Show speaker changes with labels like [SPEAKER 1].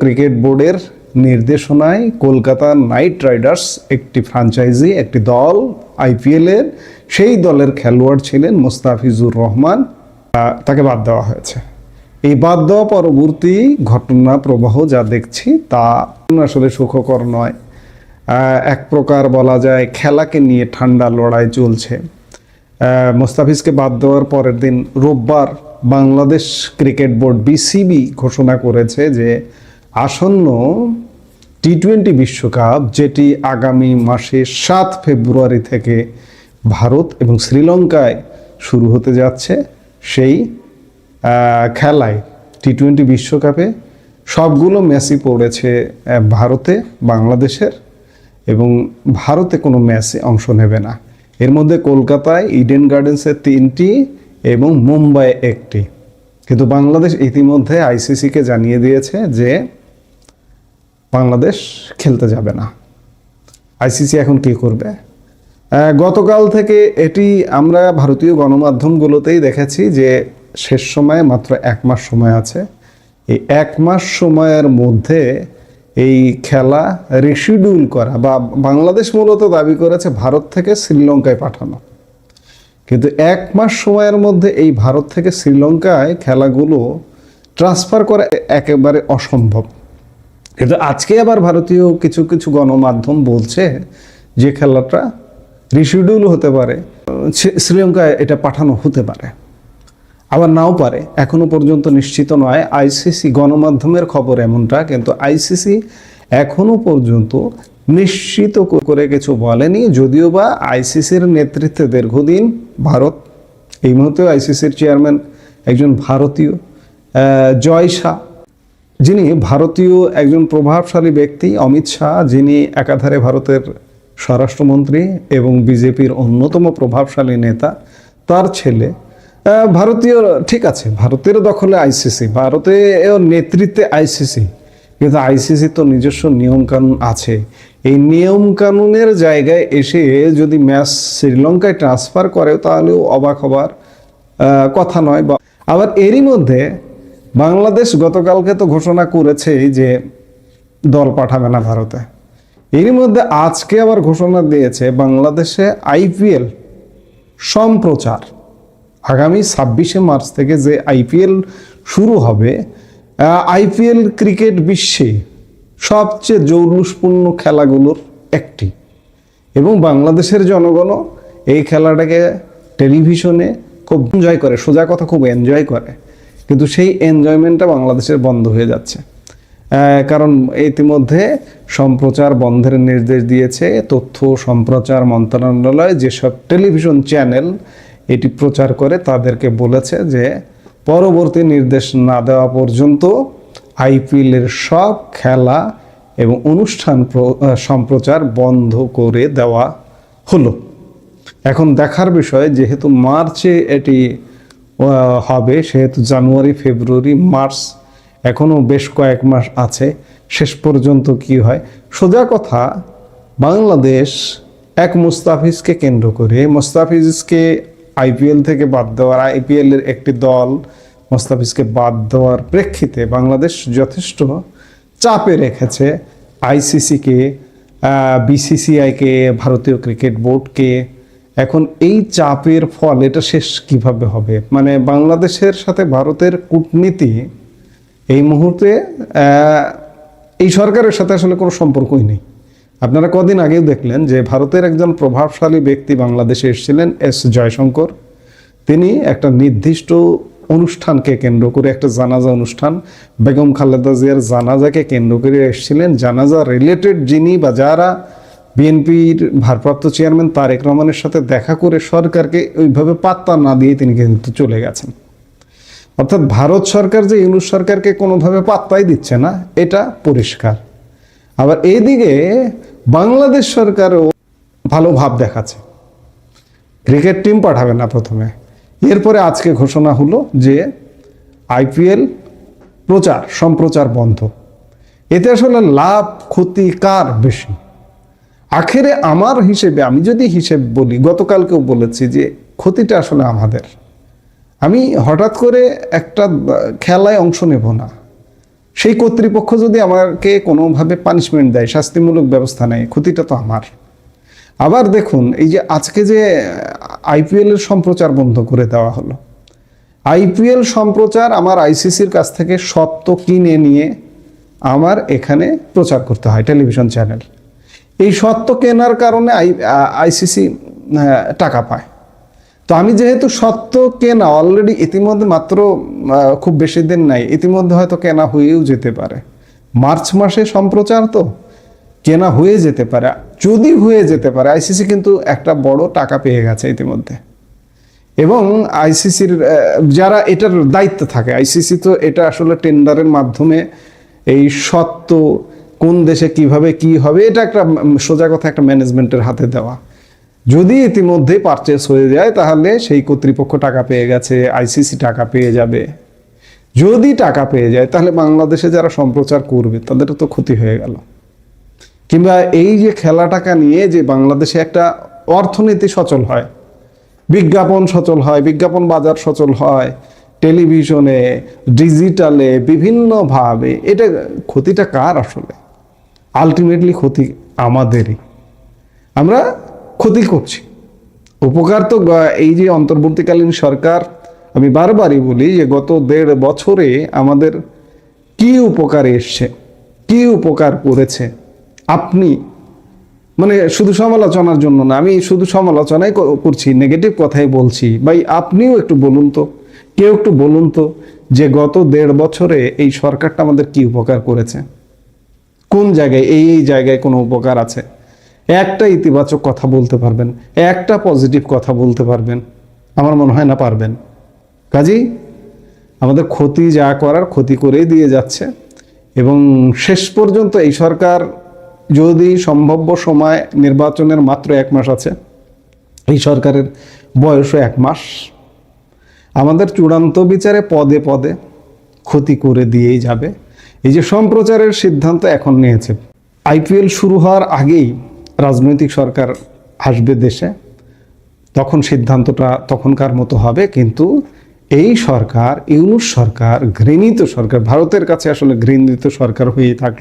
[SPEAKER 1] Cricket বোর্ডের নির্দেশনায় Kolkata night Riders একটি ফ্রাঞ্চাইজি, একটি দল আইপিএলের সেই দলের খেলোয়াড় ছিলেন মোস্তাফিজুর রহমান। তাকে বাদ দেওয়া হয়েছে। এই বাদ দেওয়া পরবর্তী ঘটনা প্রবাহ যা দেখছি তা আসলে সুখকর নয়। এক প্রকার বলা যায় খেলাকে নিয়ে ঠান্ডা লড়াই চলছে। মোস্তাফিজকে বাদ দেওয়ার পরের দিন রোববার বাংলাদেশ ক্রিকেট বোর্ড বিসিবি ঘোষণা করেছে যে আসন্ন টি টোয়েন্টি বিশ্বকাপ, যেটি আগামী মাসে সাত ফেব্রুয়ারি থেকে ভারত এবং শ্রীলঙ্কায় শুরু হতে যাচ্ছে সেই খেলায় টি টোয়েন্টি বিশ্বকাপে সবগুলো ম্যাচই পড়েছে ভারতে, বাংলাদেশের এবং ভারতে কোনো ম্যাচে অংশ নেবে না। এর মধ্যে কলকাতায় ইডেন গার্ডেন্সে তিনটি এবং মুম্বাই একটি। কিন্তু বাংলাদেশ ইতিমধ্যে আইসিসিকে জানিয়ে দিয়েছে যে বাংলাদেশ খেলতে যাবে না। আইসিসি এখন কি করবে? গতকাল থেকে এটি আমরা ভারতীয় গণমাধ্যমগুলোতেই দেখেছি যে শেষ সময়ে মাত্র এক মাস সময় আছে। এই এক মাস সময়ের মধ্যে এই খেলা রিশিডিউল করা বা বাংলাদেশ মূলত দাবি করেছে ভারত থেকে শ্রীলঙ্কায় পাঠানো। কিন্তু এক মাস সময়ের মধ্যে এই ভারত থেকে শ্রীলঙ্কায় খেলাগুলো ট্রান্সফার করা একেবারে অসম্ভব। কিন্তু আজকে আবার ভারতীয় কিছু কিছু গণমাধ্যম বলছে যে খেলাটা রিশিডিউল হতে পারে শ্রীলঙ্কায় এটা পাঠানো হতে পারে। আবার নাও পারে, এখনও পর্যন্ত নিশ্চিত নয়। আইসিসি গণমাধ্যমের খবর এমনটা, কিন্তু আইসিসি এখনও পর্যন্ত নিশ্চিত করে কিছু বলেনি। যদিও বা আইসিসির নেতৃত্বে দীর্ঘদিন ভারত, এই মুহূর্তে আইসিসির চেয়ারম্যান একজন ভারতীয় জয় শাহ যিনি ভারতীয় একজন প্রভাবশালী ব্যক্তি, অমিত শাহ, যিনি একাধারে ভারতের স্বরাষ্ট্রমন্ত্রী এবং বিজেপির অন্যতম প্রভাবশালী নেতা, তার ছেলে ভারতীয়, ঠিক আছে, ভারতের দখলে আইসিসি, ভারতে নেতৃত্বে আইসিসি, কিন্তু আইসিসি তো নিজস্ব নিয়মকানুন আছে। এই নিয়মকানুনের জায়গায় এসে যদি ম্যাচ শ্রীলঙ্কায় ট্রান্সফার করে, তাহলেও অবাক হবার কথা নয় বা আবার এরই মধ্যে বাংলাদেশ গতকালকে তো ঘোষণা করেছে যে দল পাঠাবে না ভারতে। এরই মধ্যে আজকে আবার ঘোষণা দিয়েছে বাংলাদেশে আইপিএল সম্প্রচার। আগামী ছাব্বিশে মার্চ থেকে যে আইপিএল শুরু হবে আইপিএল ক্রিকেট বিশ্বে সবচেয়ে জৌলুসপূর্ণ খেলাগুলোর একটি। এবং বাংলাদেশের জনগণও এই খেলাটাকে টেলিভিশনে খুব এনজয় করে, সোজা কথা, খুব এনজয় করে। কিন্তু সেই এনজয়মেন্টটা বাংলাদেশের বন্ধ হয়ে যাচ্ছে। কারণ ইতিমধ্যে সম্প্রচার বন্ধের নির্দেশ দিয়েছে, তথ্য সম্প্রচার মন্ত্রণালয়, যেসব টেলিভিশন চ্যানেল এটি প্রচার করে তাদেরকে বলেছে যে, পরবর্তী নির্দেশ না দেওয়া পর্যন্ত আইপিএলের সব খেলা এবং অনুষ্ঠান সম্প্রচার বন্ধ করে দেওয়া হলো। এখন দেখার বিষয়, যেহেতু মার্চে এটি হবে, সেহেতু জানুয়ারি, ফেব্রুয়ারি, মার্চ এখনও বেশ কয়েক মাস আছে, শেষ পর্যন্ত কি হয়? সোজা কথা, বাংলাদেশ এক মুস্তাফিজকে কেন্দ্র করে, মুস্তাফিজকে আইপিএল থেকে বাদ দেওয়ার, আইপিএলের একটি দল মুস্তাফিজকে বাদ দেওয়ার প্রেক্ষিতে বাংলাদেশ যথেষ্ট চাপে রেখেছে আইসিসিকে বিসিসিআইকে, ভারতীয় ক্রিকেট বোর্ডকে এখন এই চাপের ফল এটা শেষ কীভাবে হবে? মানে বাংলাদেশের সাথে ভারতের কূটনীতি এই মুহূর্তে এই সরকারের সাথে আসলে কোনো সম্পর্কই নেই। আপনারা কদিন আগেও দেখলেন যে ভারতের একজন প্রভাবশালী ব্যক্তি বাংলাদেশে এসেছিলেন, এস জয়শঙ্কর। তিনি একটা নির্দিষ্ট অনুষ্ঠানকে কেন্দ্র করে, একটা জানাজা অনুষ্ঠান, বেগম খালেদা জিয়ার জানাজাকে কেন্দ্র করে এসেছিলেন। জানাজা রিলেটেড যিনি বা যারা বিএনপির ভারপ্রাপ্ত চেয়ারম্যান তারেক রহমানের সাথে দেখা করে সরকারকে ওইভাবে পাত্তা না দিয়ে তিনি কিন্তু চলে গেছেন। অর্থাৎ ভারত সরকার যে ইউনুস সরকারকে কোনোভাবে পাত্তাই দিচ্ছে না, এটা পরিষ্কার। আবার এইদিকে বাংলাদেশ সরকারও ভালো ভাব দেখাচ্ছে। ক্রিকেট টিম পাঠাবে না প্রথমে। এরপরে আজকে ঘোষণা হলো যে আইপিএল প্রচার, সম্প্রচার বন্ধ। এতে আসলে লাভ ক্ষতি কার বেশি? আখেরে আমার হিসেবে, আমি যদি হিসেব বলি, গতকালকেও বলেছি যে ক্ষতিটা আসলে আমাদের। আমি হঠাৎ করে একটা খেলায় অংশ নেব না। সেই কর্তৃপক্ষ যদি আমাকে কোনোভাবে পানিশমেন্ট দেয়, শাস্তিমূলক ব্যবস্থা নেয়, ক্ষতিটা তো আমার। আবার দেখুন, এই যে আজকে যে আইপিএল এর সম্প্রচার বন্ধ করে দেওয়া হলো। আইপিএল সম্প্রচার আমার আইসিসির কাছ থেকে সত্ত্ব কিনে নিয়ে আমার এখানে প্রচার করতে হয়, টেলিভিশন চ্যানেল। এই সত্ত্ব কেনার কারণে আই আইসিসি টাকা পায়। তো আমি যেহেতু সত্ত্ব কেনা অলরেডি ইতিমধ্যে মাত্র খুব বেশি দিন নাই, ইতিমধ্যে হয়তো কেনা হয়েও যেতে পারে। মার্চ মাসে সম্প্রচার তো, কেনা হয়ে যেতে পারে। যদি হয়ে যেতে পারে, আইসিসি কিন্তু একটা বড় টাকা পেয়ে গেছে ইতিমধ্যে। এবং আইসিসির যারা এটার দায়িত্ব থাকে, আইসিসি তো এটা আসলে টেন্ডারের মাধ্যমে এই সত্ত্ব কোন দেশে কীভাবে কি হবে, এটা একটা সোজা কথা একটা ম্যানেজমেন্টের হাতে দেওয়া। যদি ইতিমধ্যে পারচেস হয়ে যায়, তাহলে সেই কর্তৃপক্ষ টাকা পেয়ে গেছে আইসিসি টাকা পেয়ে যাবে। যদি টাকা পেয়ে যায়, তাহলে বাংলাদেশে যারা সম্প্রচার করবে তাদের তো ক্ষতি হয়ে গেল। কিংবা এই যে খেলা টাকা নিয়ে যে বাংলাদেশে একটা অর্থনীতি সচল হয়, বিজ্ঞাপন সচল হয়, বিজ্ঞাপন বাজার সচল হয়, টেলিভিশনে, ডিজিটালে, বিভিন্নভাবে, এটা ক্ষতিটা কার আসলে? আলটিমেটলি ক্ষতি আমাদেরই। আমরা ক্ষতি করছি। উপকার তো এই যে অন্তর্বর্তীকালীন সরকার, আমি বারবারই বলি যে গত দেড় বছরে আমাদের কি উপকার এসছে, কি উপকার করেছে, আপনি মানে শুধু সমালোচনার জন্য না, আমি শুধু সমালোচনাই করছি নেগেটিভ কথাই বলছি। ভাই, আপনিও একটু বলুন তো, কেউ একটু বলুন তো যে গত দেড় বছরে এই সরকারটা আমাদের কি উপকার করেছে। কোন জায়গায়, এই এই জায়গায় কোনো উপকার আছে? একটা ইতিবাচক কথা বলতে পারবেন, একটা পজিটিভ কথা বলতে পারবেন, আমার মনে হয় না পারবেন। কাজেই আমাদের ক্ষতি যা করার ক্ষতি করেই দিয়ে যাচ্ছে এবং শেষ পর্যন্ত এই সরকার যদি সম্ভাব্য সময় নির্বাচনের মাত্র এক মাস আছে, এই সরকারের বয়সও এক মাস, আমাদের চূড়ান্ত বিচারে পদে পদে ক্ষতি করে দিয়েই যাবে। এই যে সম্প্রচারের সিদ্ধান্ত এখন নিয়েছে। আইপিএল শুরু হওয়ার আগেই রাজনৈতিক সরকার আসবে দেশে। তখন সিদ্ধান্তটা তখনকার মতো হবে, কিন্তু এই সরকার, ইউনুস সরকার, ঘৃণিত সরকার, ভারতের কাছে আসলে ঘৃণিত সরকার হয়ে থাকল।